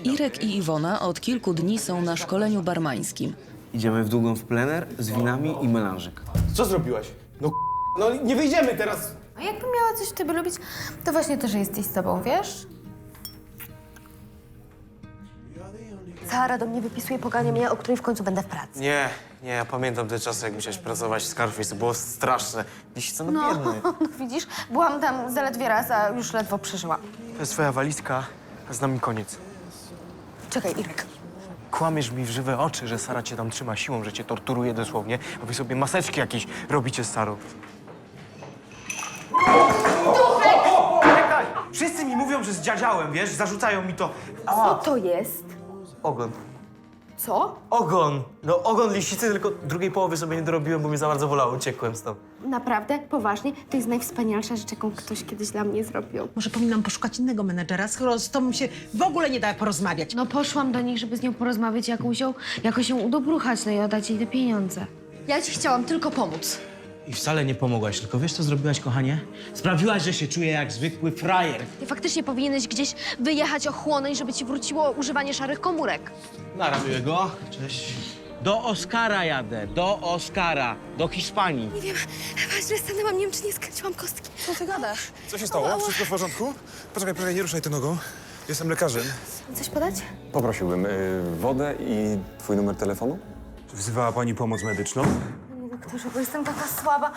Irek i Iwona od kilku dni są na szkoleniu barmańskim. Idziemy w długą w plener z winami i melanżyk. Co zrobiłaś? No k- no nie wyjdziemy teraz. A jakbym miała coś w tobie lubić, to właśnie to, że jesteś z tobą, wiesz? Sara do mnie wypisuje poganie mnie, o której w końcu będę w pracy. Nie, nie, ja pamiętam te czasy, jak musiałeś pracować w Scarface, to było straszne. Dziś co no. No widzisz, byłam tam zaledwie raz, a już ledwo przeżyłam. To jest twoja walizka, a z nami koniec. Czekaj, Irek. Kłamiesz mi w żywe oczy, że Sara cię tam trzyma siłą, że cię torturuje dosłownie, a wy sobie maseczki jakieś robicie z Sarą. Czekaj! Wszyscy mi mówią, że zdziadziałem, wiesz? Zarzucają mi to. Co to jest? Ogon. Co? Ogon! No ogon liścicy, tylko drugiej połowy sobie nie dorobiłem, bo mnie za bardzo bolało. Uciekłem stąd. Naprawdę? Poważnie? To jest najwspanialsza rzecz, jaką ktoś kiedyś dla mnie zrobił. Może powinnam poszukać innego menedżera, skoro z tobą się w ogóle nie da porozmawiać. No poszłam do nich, żeby z nią porozmawiać, jakoś ją, jakoś ją udobruchać, no i oddać jej te pieniądze. Ja ci chciałam tylko pomóc. I wcale nie pomogłaś, tylko wiesz, co zrobiłaś, kochanie? Sprawiłaś, że się czuję jak zwykły frajer. Ty faktycznie powinieneś gdzieś wyjechać, ochłonąć, żeby ci wróciło używanie szarych komórek. Nara miłego. Cześć. Do Oscara jadę, do Oscara, do Hiszpanii. Nie wiem, chyba źle stanęłam, nie wiem, czy nie skręciłam kostki. Co ty gadasz? Co się stało? Wszystko w porządku? Poczekaj, poczekaj, nie ruszaj tą nogą. Jestem lekarzem. Coś podać? Poprosiłbym y, wodę i twój numer telefonu. Wzywała pani pomoc medyczną? Bo jestem taka słaba.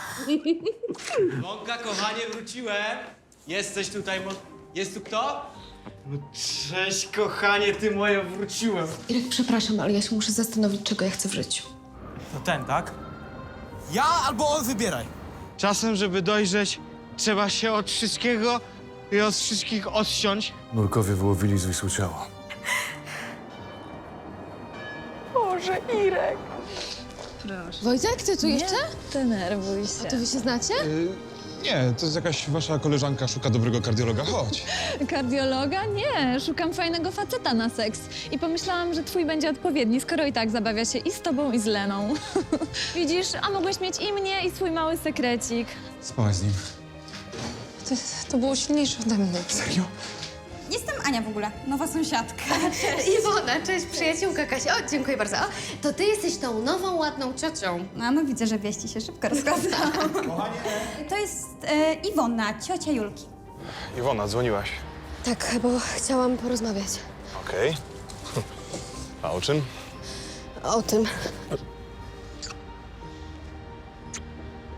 Wonka, kochanie, wróciłem. Jesteś tutaj, mo... Jest tu kto? No cześć, kochanie, ty moje, wróciłem. Irek, przepraszam, ale ja się muszę zastanowić, czego ja chcę w życiu. No ten, tak? Ja albo on, wybieraj. Czasem, żeby dojrzeć, trzeba się od wszystkiego i od wszystkich odciąć. Nurkowie wyłowili zwisłe ciało. Wojtek, ty tu jeszcze? Denerwuj A się. to wy się znacie? Nie, to jest jakaś wasza koleżanka szuka dobrego kardiologa. Chodź. Kardiologa? Nie, szukam fajnego faceta na seks. I pomyślałam, że twój będzie odpowiedni, skoro i tak zabawia się i z tobą, i z Leną. Widzisz, a mogłeś mieć i mnie, i swój mały sekrecik. Spałaś z nim. To, to było silniejsze ode mnie. Serio? Jestem Ania w ogóle, nowa sąsiadka. Iwona, cześć, przyjaciółka Kasia. O, dziękuję bardzo. O, to ty jesteś tą nową, ładną ciocią. No, no widzę, że wieści się szybko rozchodzą. To jest e, Iwona, ciocia Julki. Iwona, dzwoniłaś. Tak, bo chciałam porozmawiać. Okej. A o czym? O tym.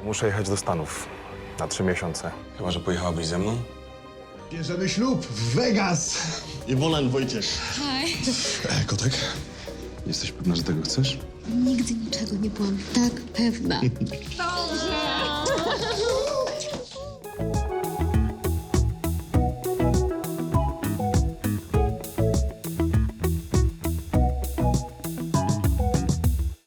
Muszę jechać do Stanów na trzy miesiące. Chyba, że pojechałabyś ze mną? Bierzemy ślub w Vegas. Iwona i Wojciech. E, kotek? Jesteś pewna, że tego chcesz? Nigdy niczego nie byłam tak pewna.